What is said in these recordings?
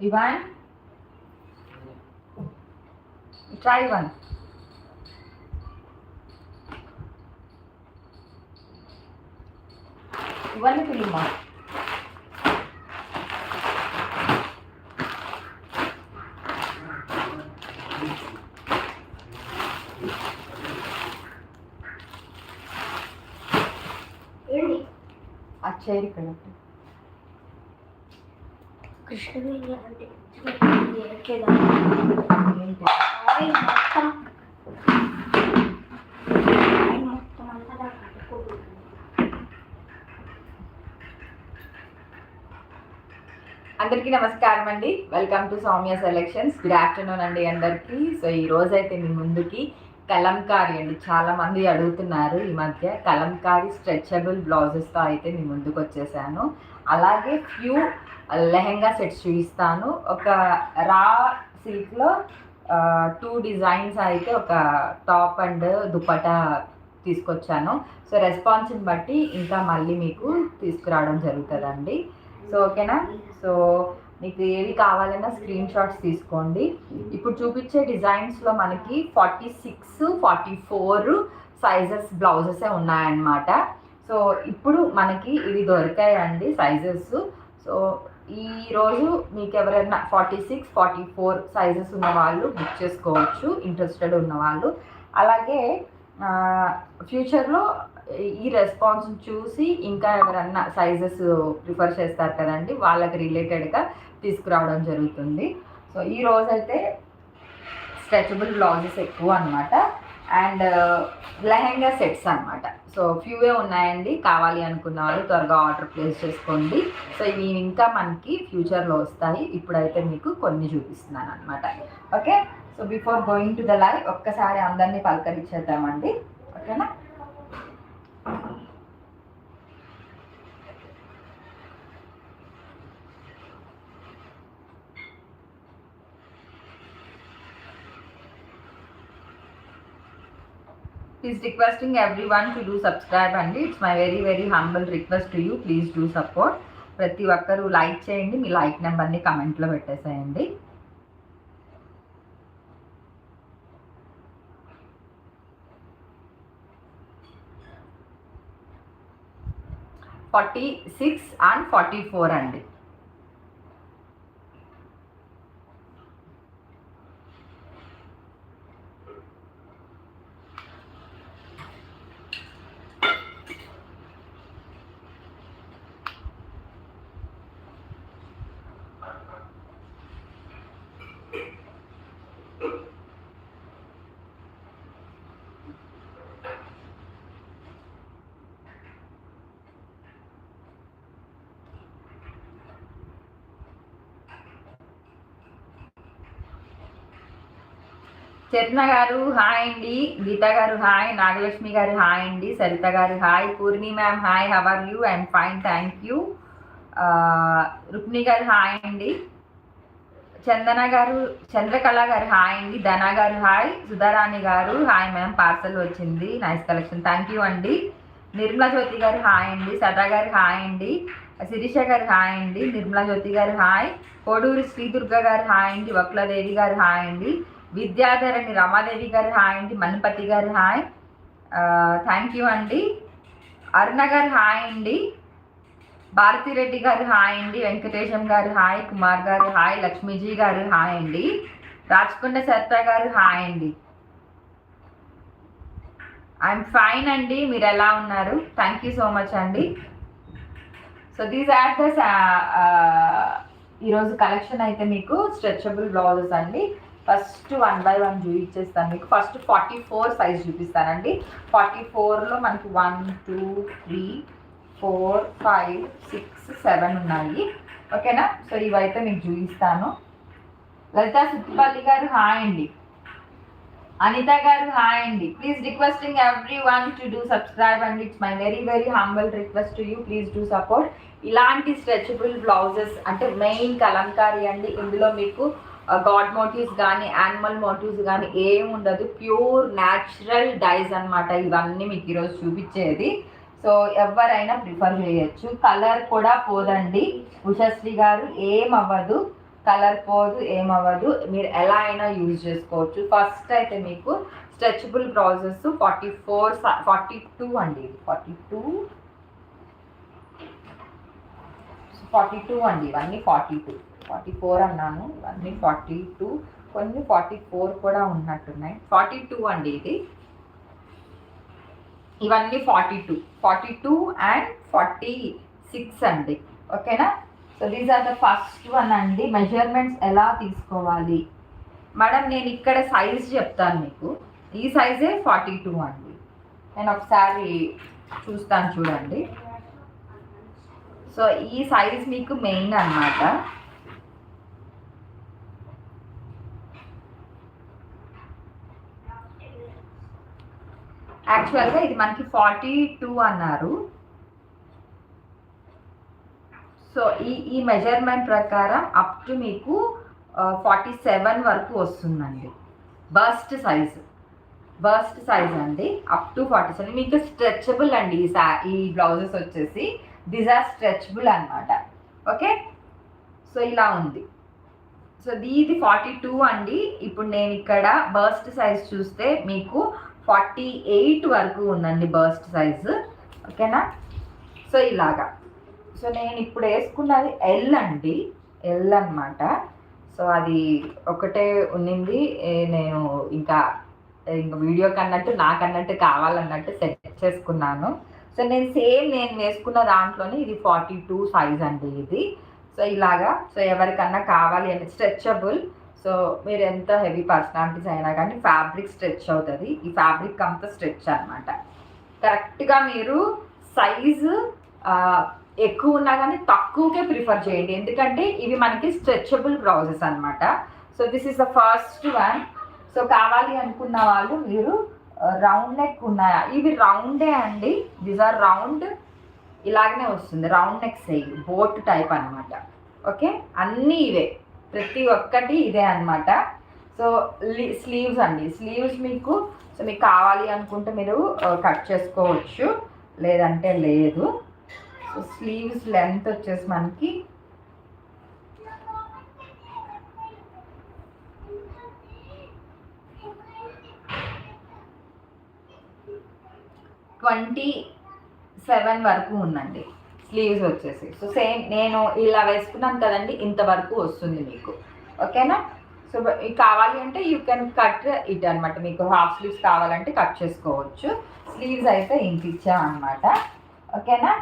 Ivan? Try one. One film mark. अच्छा connect oil మొత్తం oil మొత్తం అంతా అందరికీ నమస్కారం అండి. Welcome to Soumya selections good afternoon అండి అందరికీ. సో ఈ రోజు అయితే మీ ముందుకి కలంకారీ అండి. చాలామంది అడుగుతున్నారు ఈ మధ్య. కలంకారీ స్ట్రెచబుల్ బ్లౌజెస్తో అయితే మీ ముందుకు వచ్చేసాను అలాగే ఫ్యూ లెహెంగా సెట్స్ చూపిస్తాను. ఒక రా సిల్క్లో టూ డిజైన్స్ అయితే ఒక టాప్ అండ్ దుపటా తీసుకొచ్చాను. సో రెస్పాన్స్ని బట్టి ఇంకా మళ్ళీ మీకు తీసుకురావడం జరుగుతుందండి. సో ఓకేనా? సో మీకు ఏవి కావాలన్నా స్క్రీన్ షాట్స్ తీసుకోండి. ఇప్పుడు చూపించే డిజైన్స్లో మనకి forty six forty four sizes బ్లౌజెసే ఉన్నాయన్నమాట. సో ఇప్పుడు మనకి ఇవి దొరికాయండి సైజెస్ సో ఈ రోజు మీకు ఎవరైనా forty six forty four sizes ఉన్న వాళ్ళు బుక్ చేసుకోవచ్చు ఇంట్రెస్టెడ్ ఉన్నవాళ్ళు అలాగే ఫ్యూచర్లో ఈ రెస్పాన్స్ చూసి ఇంకా ఎవరన్నా సైజెస్ ప్రిఫర్ చేస్తారు కదండి వాళ్ళకి రిలేటెడ్గా తీసుకురావడం జరుగుతుంది. సో ఈ రోజైతే స్ట్రెచబుల్ బ్లౌజెస్ ఎక్కువ అనమాట అండ్ లెహెంగా సెట్స్ అనమాట సో ఫ్యూవే ఉన్నాయండి. కావాలి అనుకున్న వాళ్ళు త్వరగా ఆర్డర్ ప్లేస్ చేసుకోండి. సో ఇవి ఇంకా మనకి ఫ్యూచర్లో వస్తాయి. ఇప్పుడైతే మీకు కొన్ని చూపిస్తున్నాను అనమాట okay? So before going to the live ఒక్కసారి అందరినీ పలకరించేద్దామండి. ఓకేనా? Please requesting everyone to do subscribe అండి. It's my very very humble request to you please do support ప్రతి ఒక్కరు లైక్ చేయండి. మీ లైక్ నెంబర్ని కమెంట్లో పెట్టేసేయండి forty six and forty four అండి. చరిత్న గారు హాయ్ అండి గీత గారు హాయ్ నాగలక్ష్మి గారు హాయ్ అండి సరిత గారు hi Purni ma'am hi how are you and fine thank you Rukmi గారు హాయ్ అండి చందన గారు చంద్రకళ గారు హాయ్ అండి ధన garu hi Sudharani garu hi ma'am parcel వచ్చింది నైస్ కలెక్షన్ థ్యాంక్ యూ అండి నిర్మలా జ్యోతి గారు హాయ్ అండి సదా గారు హాయ్ అండి శిరీష గారు హాయ్ అండి నిర్మలా జ్యోతి గారు హాయ్ కోడూరి శ్రీదుర్గ గారు హాయ్ అండి వక్లదేవి గారు హాయ్ అండి విద్యాధరణి రమాదేవి గారు హాయ్ అండి మన్పతి గారు హాయ్. థ్యాంక్ యూ అండి. అరుణ గారు హాయ్ అండి. భారతిరెడ్డి గారు హాయ్ అండి. వెంకటేశం గారు హాయ్. కుమార్ గారు హాయ్. లక్ష్మీజీ గారు హాయ్ అండి. రాచకొండ సరిత గారు హాయ్ అండి. ఐఎమ్ ఫైన్ అండి. మీరు ఎలా ఉన్నారు? థ్యాంక్ యూ సో మచ్ అండి. సో దీస్ ఆర్ దస్ ఈరోజు కలెక్షన్ అయితే మీకు స్ట్రెచబుల్ బ్లౌజెస్ అండి. ఫస్ట్ వన్ బై వన్ చూపించేస్తాను మీకు. ఫస్ట్ ఫార్టీ ఫోర్ సైజ్ చూపిస్తానండి. ఫార్టీ ఫోర్లో మనకి one two three four five six seven ఉన్నాయి. ఓకేనా? సో ఇవైతే మీకు చూపిస్తాను. లలిత సుత్తిపల్లి గారు హాయ్ అండి. అనిత గారు హాయ్ అండి. Please requesting everyone to do subscribe and it's my very very humble request to you please do support ఇలాంటి స్ట్రెచబుల్ బ్లౌజెస్ అంటే మెయిన్ కలంకారీ అండి. ఇందులో మీకు గాడ్ మోటివ్స్ కానీ యానిమల్ మోటివ్స్ కానీ ఏం ఉండదు. ప్యూర్ న్యాచురల్ డైస్ అన్నమాట ఇవన్నీ మీకు ఈరోజు చూపించేది. సో ఎవరైనా ప్రిఫర్ చేయొచ్చు. కలర్ కూడా పోదండి. ఉషశ్రీ గారు ఏం అవ్వదు. కలర్ పోదు ఏమవ్వదు మీరు ఎలా అయినా యూజ్ చేసుకోవచ్చు. ఫస్ట్ అయితే మీకు stretchable process forty four forty two అండి ఫార్టీ టూ. ఫార్టీ టూ అండి ఇవన్నీ ఫార్టీ టూ. ఫార్టీ ఫోర్ అన్నాను. ఇవన్నీ ఫార్టీ టూ కొన్ని ఫార్టీ ఫోర్ కూడా ఉన్నట్టున్నాయి. ఫార్టీ టూ అండి ఇది. ఇవన్నీ forty two. Forty two and forty six అండి. ఓకేనా? So these are the first one అండి. మెజర్మెంట్స్ ఎలా తీసుకోవాలి? మేడం నేను ఇక్కడ సైజ్ చెప్తాను మీకు. ఈ సైజే ఫార్టీ టూ అండి. నేను ఒకసారి చూస్తాను చూడండి. సో ఈ సైజ్ మీకు మెయిన్ అన్నమాట. యాక్చువల్గా ఇది మనకి ఫార్టీ టూ అన్నారు. సో ఈ ఈ మెజర్మెంట్ ప్రకారం అప్ టు మీకు ఫార్టీ సెవెన్ వరకు వస్తుందండి. బస్ట్ సైజ్ బస్ట్ సైజ్ అండి. అప్ టు ఫార్టీ సెవెన్ మీకు స్ట్రెచబుల్ అండి ఈ సా ఈ బ్లౌజెస్ వచ్చేసి. దిస్ ఆర్ స్ట్రెచబుల్ అనమాట ఓకే సో ఇలా ఉంది. సో ఇది ఫార్టీ టూ అండి. ఇప్పుడు నేను ఇక్కడ బస్ట్ సైజ్ చూస్తే మీకు ఫార్టీ ఎయిట్ వరకు ఉందండి బర్స్ట్ సైజు. ఓకేనా? సో ఇలాగా. సో నేను ఇప్పుడు వేసుకున్నది ఎల్ అండి. ఎల్ అన్నమాట. సో అది ఒకటే ఉన్నింది. నేను ఇంకా ఇంకా వీడియోకి అన్నట్టు నాకు నాకన్నట్టు కావాలన్నట్టు సెట్ చేసుకున్నాను. సో నేను సేమ్ నేను వేసుకున్న దాంట్లోనే ఇది ఫార్టీ టూ సైజ్ అండి ఇది. సో ఇలాగా. సో ఎవరికన్నా కావాలి అంటే స్ట్రెచబుల్. సో మీరు ఎంత హెవీ పర్సనాలిటీస్ అయినా కానీ ఫ్యాబ్రిక్ స్ట్రెచ్ అవుతుంది. ఈ ఫ్యాబ్రిక్ అంతా స్ట్రెచ్ అనమాట కరెక్ట్గా మీరు సైజు ఎక్కువ ఉన్నా కానీ తక్కువకే ప్రిఫర్ చేయండి. ఎందుకంటే ఇవి మనకి స్ట్రెచబుల్ బ్రౌజెస్ అనమాట so this is the first one. So కావాలి అనుకున్న వాళ్ళు మీరు రౌండ్ నెక్ ఉన్నాయా. ఇవి రౌండే అండి. దిస్ ఆర్ రౌండ్ ఇలాగనే వస్తుంది. Round neck size boat type అన్నమాట. ఓకే? అన్నీ ఇవే. ప్రతి ఒక్కటి ఇదే అన్నమాట. సో స్లీవ్స్ అండి. స్లీవ్స్ మీకు సో మీకు కావాలి అనుకుంటే మీరు కట్ చేసుకోవచ్చు. లేదంటే లేదు. సో స్లీవ్స్ లెంత్ వచ్చేసి మనకి ట్వంటీ సెవెన్ వరకు ఉందండి. స్లీవ్స్ వచ్చేసి. సో సేమ్ నేను ఇలా వేసుకున్నాను కదండి ఇంతవరకు వస్తుంది మీకు. ఓకేనా? సో ఇవి కావాలి అంటే యూ కెన్ కట్ ఇట్ అనమాట మీకు హాఫ్ స్లీవ్స్ కావాలంటే కట్ చేసుకోవచ్చు. స్లీవ్స్ అయితే ఇంత ఇచ్చామన్నమాట ఓకేనా?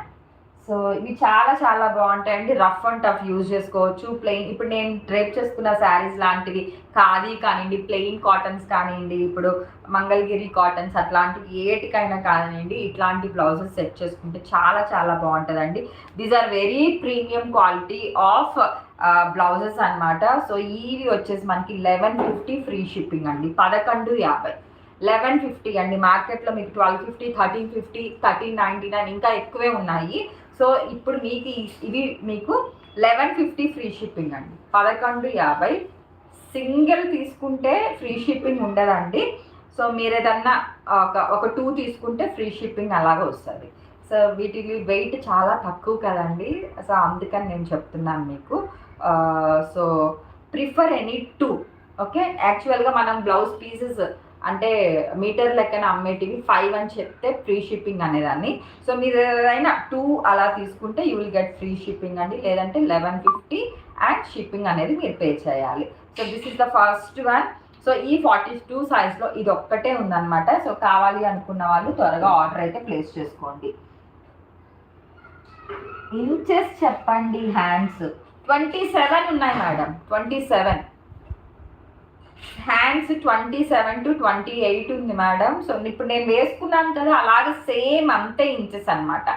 సో ఇవి చాలా చాలా బాగుంటాయండి రఫ్ అండ్ టఫ్ యూజ్ చేసుకోవచ్చు. ప్లెయిన్ ఇప్పుడు నేను డ్రేప్ చేసుకున్న శారీస్ లాంటివి ఖాదీ కానివ్వండి ప్లెయిన్ కాటన్స్ కానివ్వండి ఇప్పుడు మంగళగిరి కాటన్స్ అట్లాంటివి ఏటికైనా కానివ్వండి ఇట్లాంటి బ్లౌజెస్ సెట్ చేసుకుంటే చాలా చాలా బాగుంటుందండి. These are very premium quality of blouses అన్నమాట. సో ఇవి వచ్చేసి మనకి లెవెన్ ఫిఫ్టీ ఫ్రీ షిప్పింగ్ అండి. పదకొండు యాభై. లెవెన్ ఫిఫ్టీ అండి. మార్కెట్లో మీకు twelve fifty thirteen fifty thirteen ninety nine ఇంకా ఎక్కువే ఉన్నాయి. సో ఇప్పుడు మీకు ఇవి మీకు లెవెన్ ఫిఫ్టీ ఫ్రీ షిప్పింగ్ అండి. పదకొండు యాభై. సింగిల్ తీసుకుంటే ఫ్రీ షిప్పింగ్ ఉండదండి. సో మీరు ఏదన్నా ఒక ఒక టూ తీసుకుంటే ఫ్రీ షిప్పింగ్ అలాగే వస్తుంది. సో వీటి వెయిట్ చాలా తక్కువ కదండి. సో అందుకని నేను చెప్తున్నాను మీకు. So prefer any two okay? యాక్చువల్గా మనం బ్లౌజ్ పీసెస్ అంటే మీటర్ లెక్కన అమ్మేటివి ఫైవ్ అని చెప్తే ఫ్రీ షిప్పింగ్ అనేదాన్ని. సో మీరు ఏదైనా టూ అలా తీసుకుంటే you will get free shipping అండి. లేదంటే లెవెన్ ఫిఫ్టీ అండ్ షిప్పింగ్ అనేది మీరు పే చేయాలి. So this is the first one. So ఈ ఫార్టీ టూ సైజ్లో ఇది ఒక్కటే ఉందన్నమాట. సో కావాలి అనుకున్న వాళ్ళు త్వరగా ఆర్డర్ అయితే ప్లేస్ చేసుకోండి. ఇంచెస్ చెప్పండి హ్యాండ్స్. ట్వంటీ సెవెన్ ఉన్నాయి madam. Twenty seven. Hands twenty seven to twenty eight ఉంది మేడం. సో ఇప్పుడు నేను వేసుకున్నాను కదా అలాగే సేమ్ అంతే ఇంచెస్ అన్నమాట.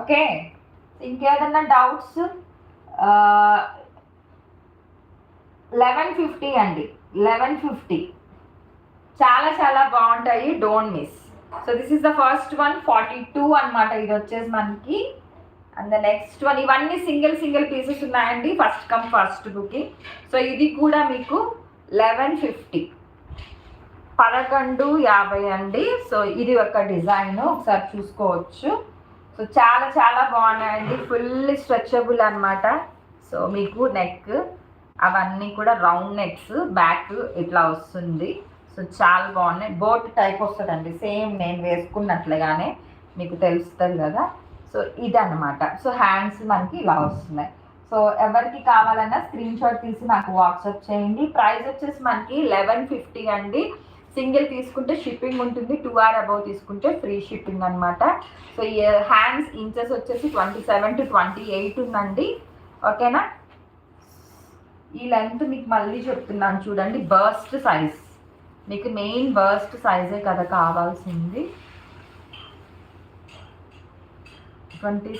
ఓకే? ఇంకేదన్నా డౌట్స్? లెవెన్ ఫిఫ్టీ అండి. Eleven fifty. చాలా చాలా బాగుంటాయి. Don't miss so this is the first one forty two అనమాట ఇది వచ్చేసి మనకి. అండ్ ద నెక్స్ట్ వన్ ఇవన్నీ సింగిల్ సింగిల్ పీసెస్ ఉన్నాయండి. First come first booking so ఇది కూడా మీకు లెవెన్ ఫిఫ్టీ. పదకొండు యాభై అండి. సో ఇది ఒక డిజైన్ ఒకసారి చూసుకోవచ్చు. సో చాలా చాలా బాగున్నాయండి. ఫుల్ స్ట్రెచబుల్ అన్నమాట. సో మీకు నెక్ అవన్నీ కూడా రౌండ్ నెక్స్ బ్యాక్ ఇట్లా వస్తుంది. సో చాలా బాగున్నాయి. బోట్ టైప్ వస్తుందండి. సేమ్ నేను వేసుకున్నట్లుగానే మీకు తెలుస్తుంది కదా. సో ఇదన్నమాట. సో హ్యాండ్స్ మనకి ఇలా వస్తున్నాయి. సో ఎవరికి కావాలన్నా స్క్రీన్ షాట్ తీసి నాకు వాట్సాప్ చేయండి. ప్రైస్ వచ్చేసి మనకి లెవెన్ ఫిఫ్టీ అండి. సింగిల్ తీసుకుంటే షిప్పింగ్ ఉంటుంది. టూ ఆర్ అబౌవ్ తీసుకుంటే ఫ్రీ షిప్పింగ్ అనమాట సో ఈ uh, హ్యాండ్స్ ఇంచెస్ వచ్చేసి twenty seven to twenty eight ఉందండి ఓకేనా ఈ లెంత్ మీకు మళ్ళీ చెప్తున్నాను చూడండి. బర్స్ట్ సైజ్ మీకు మెయిన్ బర్స్ట్ సైజే కదా కావాల్సింది. ట్వంటీ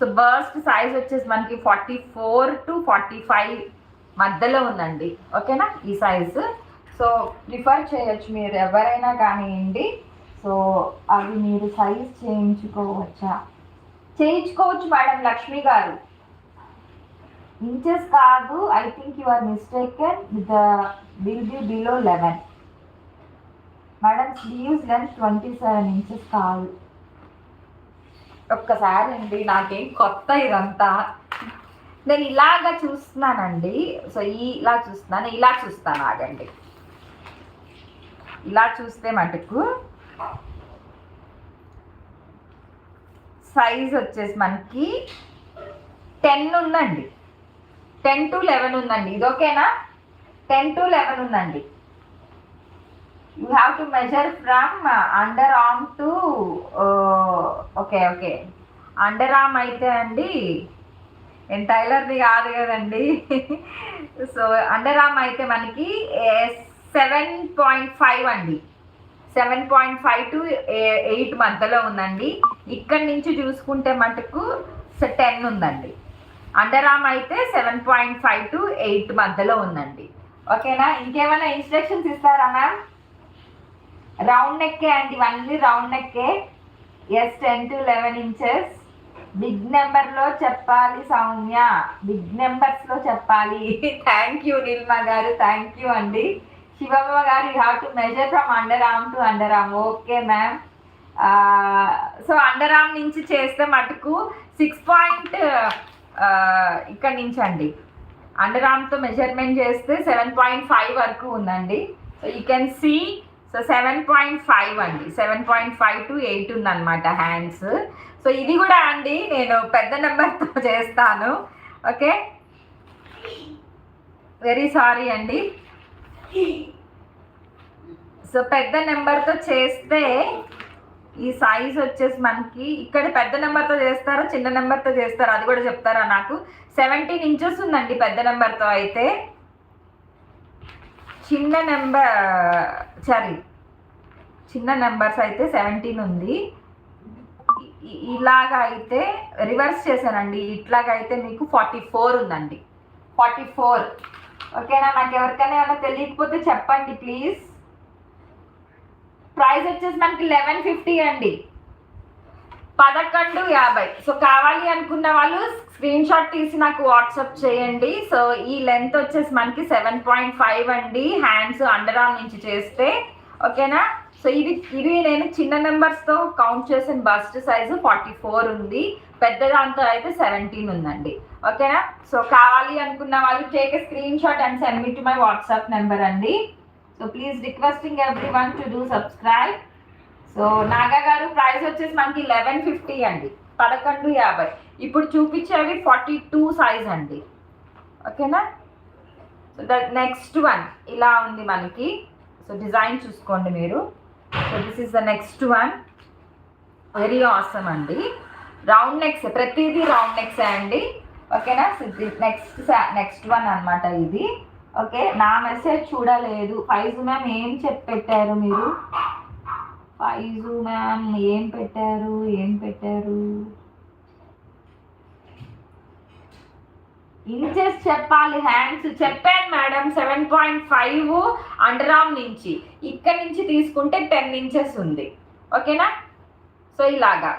సో బర్స్ట్ సైజ్ వచ్చేసి మనకి forty four to forty five మధ్యలో ఉందండి. ఓకేనా ఈ సైజు సో ప్రిఫర్ చేయొచ్చు మీరు ఎవరైనా కానివ్వండి. సో అవి మీరు సైజ్ చేయించుకోవచ్చా? చేయించుకోవచ్చు మేడం లక్ష్మి గారు. ఇంచెస్ కాదు I think you are mistaken the will be below eleven madam sleeves length twenty seven inches కాదు. ఒక్కసారి అండి నాకేం కొత్త ఇదంతా. నేను ఇలాగా చూస్తున్నానండి. సో ఇలా చూస్తున్నాను ఇలా చూస్తాను ఆగండి. ఇలా చూస్తే మటుకు సైజ్ వచ్చేసి మనకి టెన్ ఉందండి. టెన్ టు లెవెన్ ఉందండి. ఇది ఓకేనా? టెన్ టు లెవెన్ ఉందండి. You have to measure from under arm to okay okay under arm అయితే అండి నేను టైలర్ది కాదు కదండి. సో అండర్ ఆర్మ్ అయితే మనకి సెవెన్ పాయింట్ ఫైవ్ అండి. Seven point five to eight మధ్యలో ఉందండి. ఇక్కడి నుంచి చూసుకుంటే మటుకు టెన్ ఉందండి. అండర్ ఆర్మ్ అయితే seven point five to eight మధ్యలో ఉందండి. ఓకేనా ఇంకేమైనా ఇన్స్ట్రక్షన్స్ ఇస్తారా మ్యామ్ రౌండ్ నెక్కే అండి ఇవన్నీ round నెక్కే. Yes ten to eleven inches big నెంబర్లో చెప్పాలి సౌమ్య. బిగ్ నెంబర్స్లో చెప్పాలి. థ్యాంక్ యూ నిల్మా గారు. థ్యాంక్ యూ అండి. శివమ్మ గారు you have to measure from under arm to under arm okay ma'am so under arm నుంచి చేస్తే మటుకు సిక్స్ పాయింట్ uh, ఇక్కడ నుంచి అండి. అండర్ ఆమ్తో మెజర్మెంట్ చేస్తే సెవెన్ పాయింట్ ఫైవ్ వరకు ఉందండి. So you can see so seven point five అండి. Seven point five to eight ఉందన్నమాట హ్యాండ్స్ సో ఇది కూడా అండి నేను పెద్ద నెంబర్తో చేస్తాను. ఓకే? వెరీ సారీ అండి. సో పెద్ద నెంబర్తో చేస్తే ఈ సైజ్ వచ్చేసి మనకి ఇక్కడ పెద్ద నెంబర్తో చేస్తారా చిన్న నెంబర్తో చేస్తారా అది కూడా చెప్తారా నాకు? సెవెంటీన్ ఇంచెస్ ఉందండి పెద్ద నెంబర్తో అయితే. చిన్న నెంబర్ సారీ చిన్న నెంబర్స్ అయితే సెవెంటీన్ ఉంది. ఇలాగ ఇలాగా అయితే రివర్స్ చేశానండి. ఇట్లాగైతే మీకు ఫార్టీ ఫోర్ ఉందండి. Forty four. ఓకేనా? నాకు ఎవరికైనా ఏమైనా తెలియకపోతే చెప్పండి ప్లీజ్. ప్రైస్ వచ్చేసి మనకి లెవెన్ ఫిఫ్టీ అండి. పదకొండు యాభై. సో కావాలి అనుకున్న వాళ్ళు స్క్రీన్ షాట్ తీసి నాకు వాట్సాప్ చేయండి. సో ఈ లెంత్ వచ్చేసి మనకి సెవెన్ పాయింట్ ఫైవ్ అండి. హ్యాండ్స్ అండర్ ఆర్మ్ నుంచి చేస్తే. ఓకేనా సో ఇది ఇది నేను చిన్న నెంబర్స్తో కౌంట్ చేసిన. బస్ట్ సైజు ఫార్టీ ఫోర్ ఉంది. పెద్ద దాంతో అయితే సెవెంటీన్ ఉందండి. ఓకేనా సో కావాలి అనుకున్న వాళ్ళు take screenshot and send me to my WhatsApp number అండి. So please requesting everyone to do subscribe so Naga గారు ప్రైస్ వచ్చేసి మనకి లెవెన్ ఫిఫ్టీ అండి. పదకొండు యాభై. ఇప్పుడు చూపించేవి ఫార్టీ టూ సైజ్ అండి. ఓకేనా? సో ద నెక్స్ట్ వన్ ఇలా ఉంది మనకి. సో డిజైన్ చూసుకోండి మీరు. So this is the next one very awesome అండి. రౌండ్ నెక్స్ ప్రతిదీ రౌండ్ నెక్స్ అండి. ఓకేనా? నెక్స్ట్ నెక్స్ట్ వన్ అన్నమాట ఇది. ఓకే నా మెసేజ్ చూడలేదు. ఫైజు మ్యామ్ ఏం చెప్పి పెట్టారు మీరు? ఫైజు మ్యామ్ ఏం పెట్టారు? ఏం పెట్టారు? ఇంచెస్ చెప్పాలి హ్యాండ్స్ చెప్పాను madam seven point five under arm నుంచి. ఇక్కడ నుంచి తీసుకుంటే టెన్ ఇంచెస్ ఉంది. ఓకేనా? సో ఇలాగా.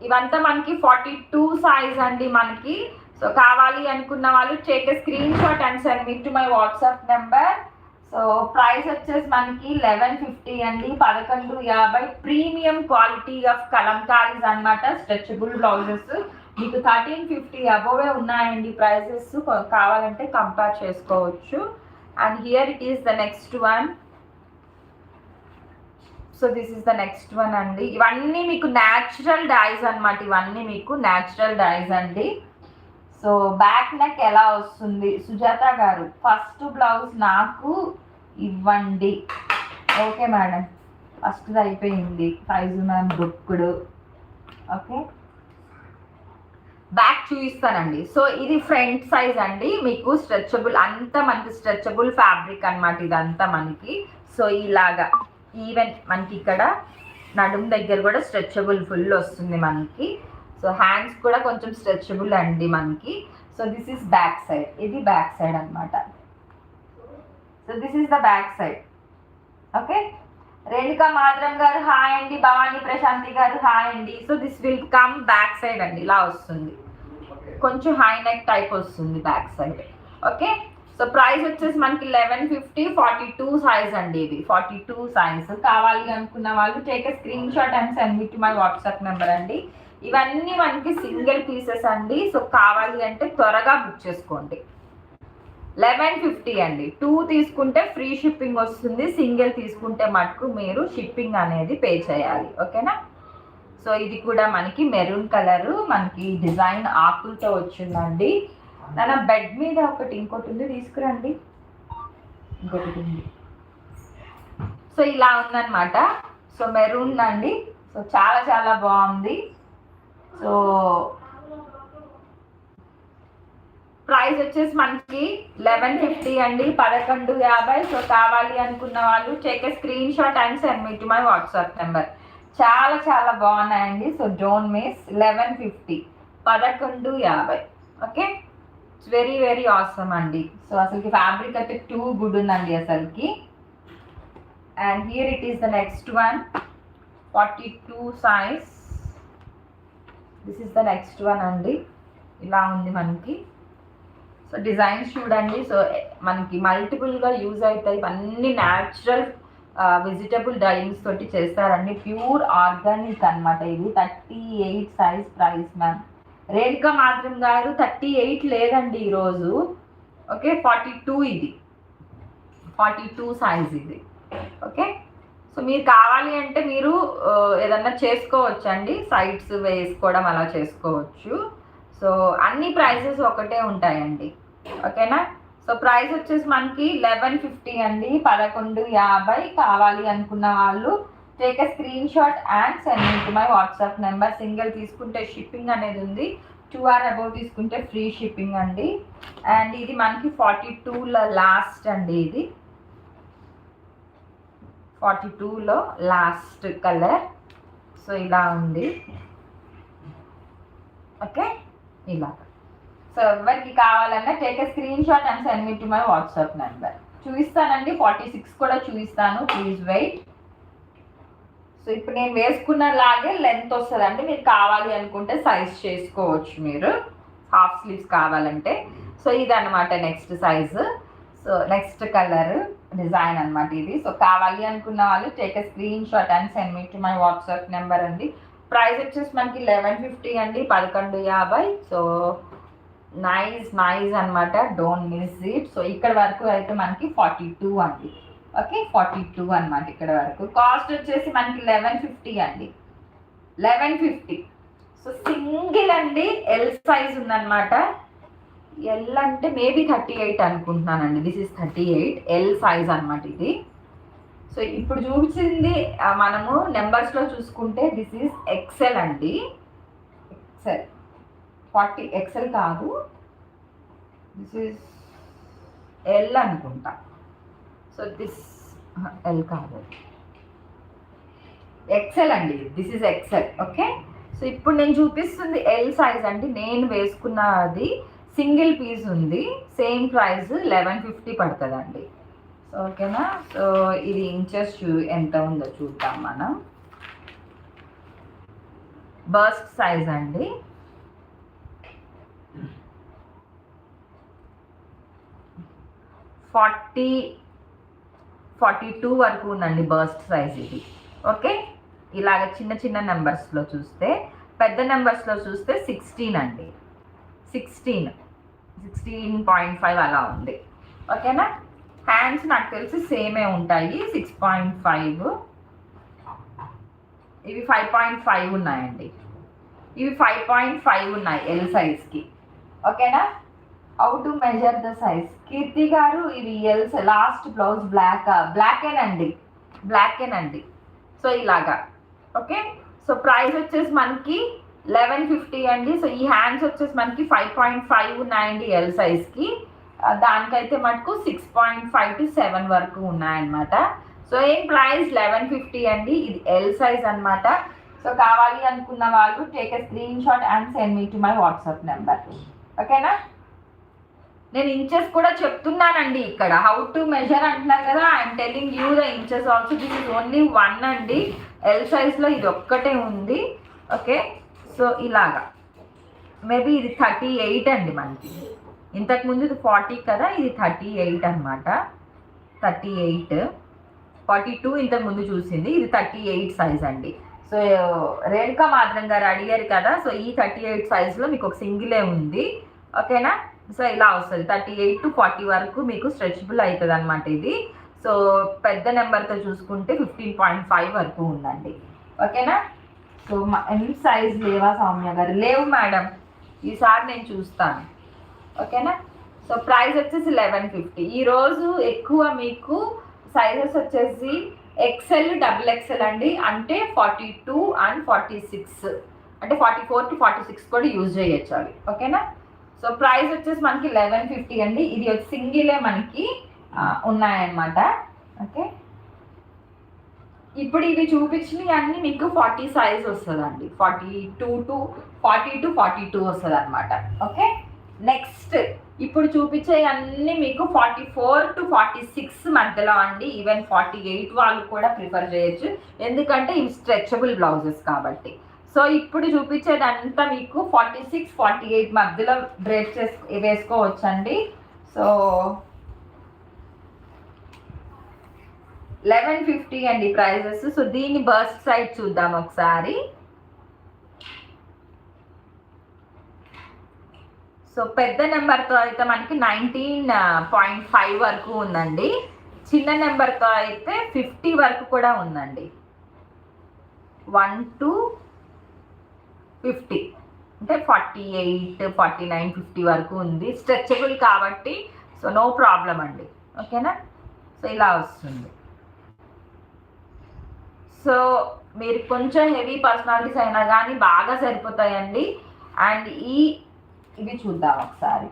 ఇవంతా మనకి ఫార్టీ టూ సైజ్ అండి మనకి. సో కావాలి అనుకున్న వాళ్ళు take screenshot and send me to my WhatsApp number so price వచ్చేసి మనకి లెవెన్ ఫిఫ్టీ అండి. పదకొండు యాభై. ప్రీమియం క్వాలిటీ ఆఫ్ కలంకారీస్ అన్నమాట. స్ట్రెచబుల్ బ్లౌజెస్ మీకు థర్టీన్ ఫిఫ్టీ అబోవే ఉన్నాయండి ప్రైజెస్ కావాలంటే కంపేర్ చేసుకోవచ్చు. And here it is the next one so this is the next one అండి. ఇవన్నీ మీకు న్యాచురల్ డైస్ అన్నమాట. ఇవన్నీ మీకు న్యాచురల్ డైస్ అండి. సో బ్యాక్ నెక్ ఎలా వస్తుంది? సుజాత గారు ఫస్ట్ బ్లౌజ్ నాకు ఇవ్వండి. Okay madam. ఫస్ట్ అయిపోయింది ప్రైజ్ మ్యామ్ బుక్కుడు. ఓకే. బ్యాక్ చూపిస్తానండి. సో ఇది ఫ్రంట్ సైజ్ అండి. మీకు స్ట్రెచబుల్ అంతా మనకి స్ట్రెచబుల్ ఫ్యాబ్రిక్ అన్నమాట ఇదంతా మనకి. సో ఇలాగా ఈవెన్ మనకి ఇక్కడ నడుము దగ్గర కూడా స్ట్రెచబుల్ ఫుల్ వస్తుంది మనకి. సో హ్యాండ్స్ కూడా కొంచెం స్ట్రెచబుల్ అండి మనకి. So this is back side. ఇది బ్యాక్ సైడ్ అన్నమాట. So this is the back side. Okay? Renuka మాధరం గారు హాయ్ అండి. భవానీ ప్రశాంతి గారు హాయ్ అండి. So this will come back side అండి. ఇలా వస్తుంది. కొంచెం హై నెక్ టైప్ వస్తుంది back side. Okay? So price వచ్చేసి మనకి eleven fifty forty two size అండి ఇది. ఫార్టీ టూ సైజ్ కావాలి అనుకున్న వాళ్ళు take screenshot and send me to my WhatsApp number అండి. ఇవన్నీ మనకి సింగిల్ పీసెస్ అండి. సో కావాలి అంటే త్వరగా బుక్ చేసుకోండి. లెవెన్ ఫిఫ్టీ అండి. టూ తీసుకుంటే ఫ్రీ షిప్పింగ్ వస్తుంది. సింగిల్ తీసుకుంటే మటుకు మీరు షిప్పింగ్ అనేది పే చేయాలి. ఓకేనా? సో ఇది కూడా మనకి మెరూన్ కలర్. మనకి డిజైన్ ఆకులతో వచ్చిందండి. నా బెడ్ మీద ఒకటి ఇంకోటి ఉంది. తీసుకురండి. ఇంకొకటి ఉంది. సో ఇలా ఉందన్నమాట. సో మెరూన్ అండి సో చాలా చాలా బాగుంది. సో ప్రైస్ వచ్చేసి మనకి లెవెన్ ఫిఫ్టీ అండి పదకొండు యాభై. సో కావాలి అనుకున్న వాళ్ళు take screenshot and send me to my WhatsApp number చాలా చాలా బాగున్నాయండి. So don't miss eleven fifty పదకొండు యాభై. Okay? It's very very awesome అండి. సో అసలుకి ఫ్యాబ్రిక్ అయితే టూ గుడ్ ఉందండి అసలుకి. And here it is the next one forty two size this is the next one అండి. ఇలా ఉంది మనకి. సో డిజైన్స్ చూడండి. సో మనకి మల్టిపుల్గా యూజ్ అవుతాయి. ఇవన్నీ న్యాచురల్ వెజిటబుల్ డైయింగ్స్ తోటి చేస్తారండి. ప్యూర్ ఆర్గానిక్ అన్నమాట ఇది thirty eight size price ma'am Renuka మాత్రం గారు థర్టీ ఎయిట్ లేదండి ఈరోజు. ఓకే ఫార్టీ టూ ఇది. ఫార్టీ టూ సైజ్ ఇది. ఓకే సో మీరు కావాలి అంటే మీరు ఏదన్నా చేసుకోవచ్చు అండి సైట్స్ వేసుకోవడం అలా చేసుకోవచ్చు. సో అన్ని ప్రైసెస్ ఒకటే ఉంటాయండి. ఓకేనా? సో ప్రైస్ వచ్చేసి మనకి లెవెన్ ఫిఫ్టీ అండి. పదకొండు యాభై కావాలి అనుకున్న వాళ్ళు take a screenshot and send to my WhatsApp number single తీసుకుంటే షిప్పింగ్ అనేది ఉంది. టూ ఆర్ అబౌవ్ తీసుకుంటే ఫ్రీ షిప్పింగ్ అండి. అండ్ ఇది మనకి ఫార్టీ టూ లాస్ట్ అండి ఇది. ఫార్టీ టూలో లాస్ట్ కలర్. సో ఇలా ఉంది. ఓకే? ఇలా. సో ఎవరికి కావాలన్నా take a screenshot and send me to my WhatsApp number చూపిస్తానండి ఫార్టీ సిక్స్ కూడా చూపిస్తాను ప్లీజ్ వెయిట్ సో ఇప్పుడు నేను వేసుకున్న లాగే లెంత్ వస్తుందండి. మీరు కావాలి అనుకుంటే సైజ్ చేసుకోవచ్చు మీరు. హాఫ్ స్లీవ్స్ కావాలంటే. సో ఇది next size so next colour design అన్నమాట ఇది. సో కావాలి అనుకున్న వాళ్ళు take screenshot and send me to my WhatsApp number అండి. ప్రైస్ వచ్చేసి మనకి లెవెన్ ఫిఫ్టీ అండి పదకొండు యాభై. సో నైస్ నైస్ అనమాట డోంట్ మిస్ ఇట్ సో ఇక్కడ వరకు అయితే మనకి ఫార్టీ టూ అండి. ఓకే ఫార్టీ టూ అనమాట ఇక్కడ వరకు. కాస్ట్ వచ్చేసి మనకి లెవెన్ ఫిఫ్టీ అండి. లెవెన్ ఫిఫ్టీ సో సింగిల్ అండి ఎల్ సైజ్ ఉందన్నమాట. ఎల్ అంటే మేబీ థర్టీ ఎయిట్ అనుకుంటున్నానండి. This is thirty eight L size అనమాట ఇది. సో ఇప్పుడు చూపించింది మనము నెంబర్స్లో చూసుకుంటే దిస్ ఈజ్ ఎక్సెల్ అండి. ఎక్సెల్ ఫార్టీ ఎక్సెల్ కాదు. దిస్ ఈజ్ ఎల్ అనుకుంటా. సో దిస్ ఎల్ కాదు. ఎక్సెల్ అండి. This is XL okay so ఇప్పుడు నేను చూపిస్తుంది ఎల్ సైజ్ అండి. నేను వేసుకున్నది సింగిల్ పీస్ ఉంది సేమ్ ప్రైస్ లెవెన్ ఫిఫ్టీ పడుతుందండి. ఓకేనా? సో ఇది ఇంచెస్ చూ ఎంత ఉందో చూద్దాం మనం. బర్స్ట్ సైజ్ అండి. ఫార్టీ ఫార్టీ టూ వరకు ఉందండి బస్ట్ సైజ్ ఇది. ఓకే? ఇలాగ చిన్న చిన్న నెంబర్స్లో చూస్తే పెద్ద నెంబర్స్లో చూస్తే సిక్స్టీన్ అండి. సిక్స్టీన్. సిక్స్టీన్ పాయింట్ ఫైవ్ అలా ఉంది. ఓకేనా హ్యాండ్స్ నాకు తెలిసి సేమే ఉంటాయి. సిక్స్ పాయింట్ ఫైవ్ ఇవి ఫైవ్ పాయింట్ ఫైవ్ ఉన్నాయండి. ఇవి ఫైవ్ పాయింట్ ఫైవ్ ఉన్నాయి ఎల్ సైజ్కి ఓకేనా how to measure the size Keerthi గారు ఇవి ఎల్ లాస్ట్ బ్లౌజ్ బ్లాక్ బ్లాకేనండి బ్లాకేనండి సో ఇలాగా. ఓకే సో ప్రైస్ వచ్చేసి మనకి లెవెన్ ఫిఫ్టీ అండి. సో ఈ హ్యాండ్స్ వచ్చేసి మనకి ఫైవ్ పాయింట్ ఫైవ్ ఉన్నాయండి ఎల్ సైజ్కి దానికైతే మనకు six point five to seven వరకు ఉన్నాయన్నమాట. సో ఏం ప్రైస్? లెవెన్ ఫిఫ్టీ అండి. ఇది ఎల్ సైజ్ అనమాట సో కావాలి అనుకున్న వాళ్ళు take a screenshot and send me to my WhatsApp number ఓకేనా నేను ఇంచెస్ కూడా చెప్తున్నానండి ఇక్కడ. హౌ టు మెజర్ అంటున్నారు కదా. I'm telling you the inches also this is only one అండి. ఎల్ సైజ్లో ఇది ఒక్కటే ఉంది. ఓకే సో ఇలాగా. మేబీ ఇది థర్టీ ఎయిట్ అండి మనకి. ఇంతకుముందు ఇది ఫార్టీ కదా ఇది థర్టీ ఎయిట్ అనమాట థర్టీ ఎయిట్. ఫార్టీ టూ ఇంతకుముందు చూసింది ఇది థర్టీ ఎయిట్ సైజ్ అండి. సో రేణుకా మాత్రం గారు అడిగారు కదా సో ఈ థర్టీ ఎయిట్ సైజ్లో మీకు ఒక సింగిలే ఉంది. ఓకేనా? సో ఇలా వస్తుంది. థర్టీ ఎయిట్ టు ఫార్టీ వరకు మీకు స్ట్రెచబుల్ అవుతుంది అనమాట ఇది. సో పెద్ద నెంబర్తో చూసుకుంటే ఫిఫ్టీన్ పాయింట్ ఫైవ్ వరకు ఉందండి. ఓకేనా? సో ఎన్ని సైజ్ లేవా సౌమ్య గారు? లేవు మేడం. ఈసారి నేను చూస్తాను. ఓకేనా? సో ప్రైస్ వచ్చేసి లెవెన్ ఫిఫ్టీ ఈరోజు ఎక్కువ మీకు సైజెస్ వచ్చేసి ఎక్సెల్ డబుల్ ఎక్సెల్ అండి. అంటే forty two and forty six అంటే forty four to forty six కూడా యూజ్ చేయొచ్చు అవి. ఓకేనా? సో ప్రైస్ వచ్చేసి మనకి లెవెన్ ఫిఫ్టీ అండి. ఇది సింగిలే మనకి ఉన్నాయన్నమాట. ఓకే? ఇప్పుడు ఇవి చూపించినవి అన్నీ మీకు ఫార్టీ సైజ్ వస్తుందండి. Forty two to forty to forty two వస్తుంది అనమాట ఓకే? నెక్స్ట్ ఇప్పుడు చూపించే అన్ని మీకు forty four to forty six మధ్యలో అండి. ఈవెన్ ఫార్టీ ఎయిట్ వాళ్ళు కూడా ప్రిఫర్ చేయొచ్చు. ఎందుకంటే ఇవి స్ట్రెచబుల్ బ్లౌజెస్ కాబట్టి. సో ఇప్పుడు చూపించేదంతా మీకు ఫార్టీ సిక్స్ ఫార్టీ ఎయిట్ మధ్యలో డ్రెస్ చేసు వేసుకోవచ్చండి. సో లెవెన్ ఫిఫ్టీ అండి ప్రైజెస్. సో దీని బస్ సైడ్ చూద్దాం ఒకసారి. సో పెద్ద నెంబర్తో అయితే మనకి నైన్టీన్ పాయింట్ ఫైవ్ వరకు ఉందండి. చిన్న నెంబర్తో అయితే ఫిఫ్టీ వరకు కూడా ఉందండి. One to fifty. అంటే forty eight forty nine fifty వరకు ఉంది. స్ట్రెచబుల్ కాబట్టి సో నో ప్రాబ్లం అండి. ఓకేనా? సో ఇలా వస్తుంది. సో మీరు కొంచెం హెవీ పర్సనాలిటీస్ అయినా కానీ బాగా సరిపోతాయండి. అండ్ ఈ ఇవి చూద్దాం ఒకసారి.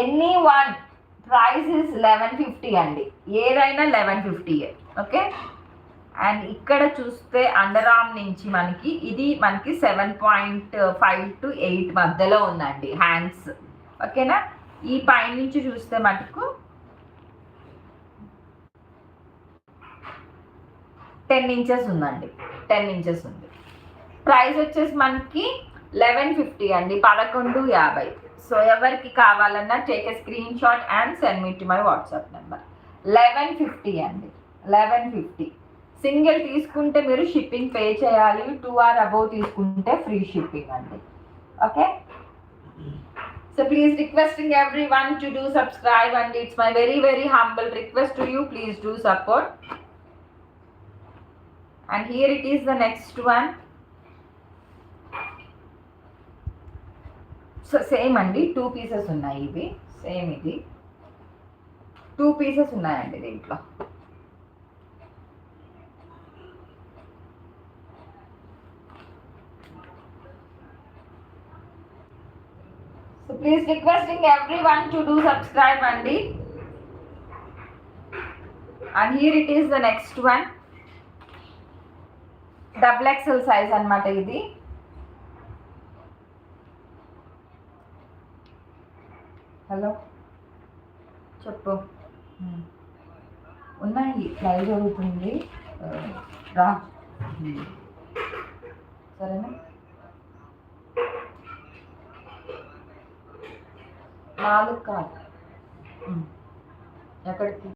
Any one price is eleven fifty అండి. ఏదైనా లెవెన్ ఫిఫ్టీ ఓకే? అండ్ ఇక్కడ చూస్తే అండర్ ఆర్మ్ నుంచి మనకి ఇది మనకి seven point five to eight మధ్యలో ఉందండి హ్యాండ్స్. ఓకేనా? ఈ పైన నుంచి చూస్తే మటుకు టెన్ ఇంచెస్ ఉందండి. టెన్ ఇంచెస్ ఉంది. ప్రైస్ వచ్చేసి మనకి లెవెన్ ఫిఫ్టీ అండి. పదకొండు యాభై. సో ఎవరికి కావాలన్నా take a screenshot and send me to my WhatsApp number eleven fifty అండి. Eleven fifty. సింగిల్ తీసుకుంటే మీరు షిప్పింగ్ పే చేయాలి. టూ ఆర్ అబౌవ్ తీసుకుంటే ఫ్రీ షిప్పింగ్ అండి. Okay? So please requesting everyone to do subscribe and it's my very very humble request to you please do support and here it is the next one so same అండి two pieces ఉన్నాయి ఇవి same ఇది two pieces ఉన్నాయండి దీంట్లో so please requesting everyone to do subscribe అండి and here it is the next one double XL size అనమాట ఇది. Hello. చెప్పు. ఉన్నాయి లైవ్ జరుగుతుంది. రా. సరేనా? నాలుగు కాదు. ఎక్కడికి?